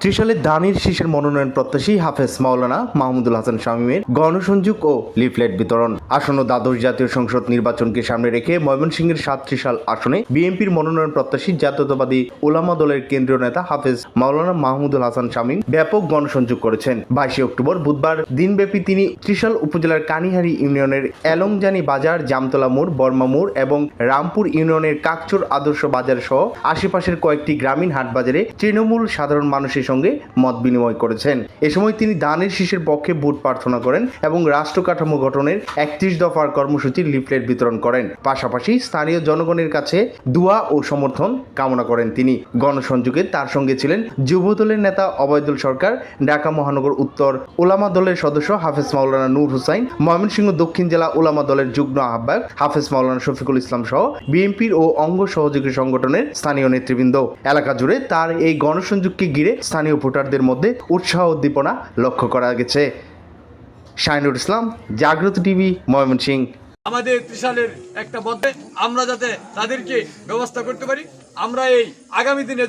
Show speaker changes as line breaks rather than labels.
ত্রিশালের দানির শীষের মনোনয়ন প্রত্যাশী হাফেজ মাওলানা মাহমুদুল হাসান শামীমের গণসংযোগ ও লিফলেট বিতরণ। আসন্ন দ্বাদশ জাতীয় সংসদ নির্বাচনকে সামনে রেখে ময়মনসিংহের সাত ত্রিশাল আসনে বিএনপির মনোনয়ন প্রত্যাশী জাতীয়তাবাদী ওলামা দলের কেন্দ্রীয় নেতা হাফেজ মাওলানা মাহমুদুল হাসান শামীম ব্যাপক গণসংযোগ করেছেন। বাইশে অক্টোবর বুধবার দিনব্যাপী তিনি ত্রিশাল উপজেলার কানিহারি ইউনিয়নের এলংজানি বাজার, জামতলা মোড়, বর্মা মোড় এবং রামপুর ইউনিয়নের কাকচুর আদর্শ বাজার সহ আশেপাশের কয়েকটি গ্রামীণ হাট বাজারে তৃণমূল সাধারণ মানুষের সঙ্গে মত বিনিময় করেছেন। এ সময় তিনি দানের শীষের পক্ষে ভোট প্রার্থনা করেন এবং রাষ্ট্র কাঠামো গঠনের একত্রিশ দফার কর্মসূচির লিফলেট বিতরণ করেন। পাশাপাশি স্থানীয় জনগণের কাছে দোয়া ও সমর্থন কামনা করেন তিনি। গণসংযোগে তার সঙ্গে ছিলেন যুবদলের নেতা অবৈদুল সরকার, ঢাকা মহানগর উত্তর ওলামা দলের সদস্য হাফেজ মাওলানা নূর হুসাইন, ময়মনসিংহ দক্ষিণ জেলা ওলামা দলের যুগ্ম আহ্বায়ক হাফেজ মাওলানা শফিকুল ইসলাম সহ বিএনপির ও অঙ্গ সহযোগী সংগঠনের স্থানীয় নেতৃবৃন্দ। এলাকা জুড়ে তার এই গণসংযোগকে ঘিরে স্থানীয় ভোটারদের মধ্যে উৎসাহ উদ্দীপনা লক্ষ্য করা গেছে। শাইনুর ইসলাম, জাগ্রত টিভি ময়মন সিং
আমাদের ত্রিশালের একটা বদ্ধে আমরা যাতে তাদেরকে ব্যবস্থা করতে পারি, আমরা এই আগামী দিনে